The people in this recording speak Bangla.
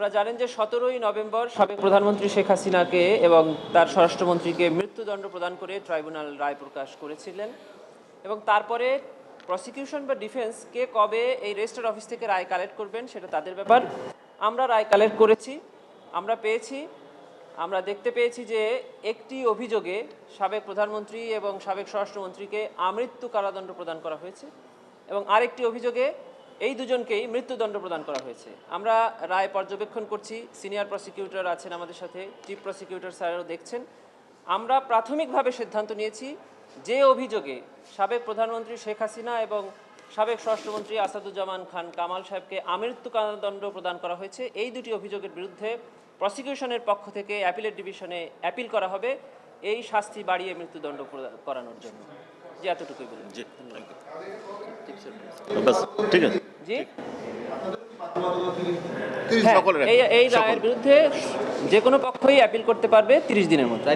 আপনারা জানেন যে সতেরোই নভেম্বর সাবেক প্রধানমন্ত্রী শেখ হাসিনাকে এবং তার স্বরাষ্ট্রমন্ত্রীকে মৃত্যুদণ্ড প্রদান করে ট্রাইব্যুনাল রায় প্রকাশ করেছিলেন। এবং তারপরে প্রসিকিউশন বা ডিফেন্স কে কবে এই রেজিস্টার অফিস থেকে রায় কালেক্ট করবেন সেটা তাদের ব্যাপার। আমরা রায় কালেক্ট করেছি, আমরা পেয়েছি, আমরা দেখতে পেয়েছি যে একটি অভিযোগে সাবেক প্রধানমন্ত্রী এবং সাবেক স্বরাষ্ট্রমন্ত্রীকে আমৃত্যু কারাদণ্ড প্রদান করা হয়েছে এবং আরেকটি অভিযোগে এই দুজনকেই মৃত্যুদণ্ড প্রদান করা হয়েছে। আমরা রায় পর্যবেক্ষণ করছি সিনিয়র প্রসিকিউটর আছেন আমাদের সাথে চিফ প্রসিকিউটর স্যারও দেখছেন। আমরা প্রাথমিকভাবে সিদ্ধান্ত নিয়েছি যে অভিযোগে সাবেক প্রধানমন্ত্রী শেখ হাসিনা এবং সাবেক স্বরাষ্ট্রমন্ত্রী আসাদুজ্জামান খান কামাল সাহেবকে আমৃত্যু কারাদণ্ড প্রদান করা হয়েছে। এই দুটি অভিযোগের বিরুদ্ধে প্রসিকিউশনের পক্ষ থেকে অ্যাপিলেট ডিভিশনে অ্যাপিল করা হবে এই শাস্তি বাড়িয়ে মৃত্যুদণ্ড প্রদান করানোর জন্য। যে এতটুকুই বলুন। ঠিক আছে। জি। হ্যাঁ, এই এই রায়ের বিরুদ্ধে যে কোনো পক্ষই অ্যাপিল করতে পারবে তিরিশ দিনের মধ্যে।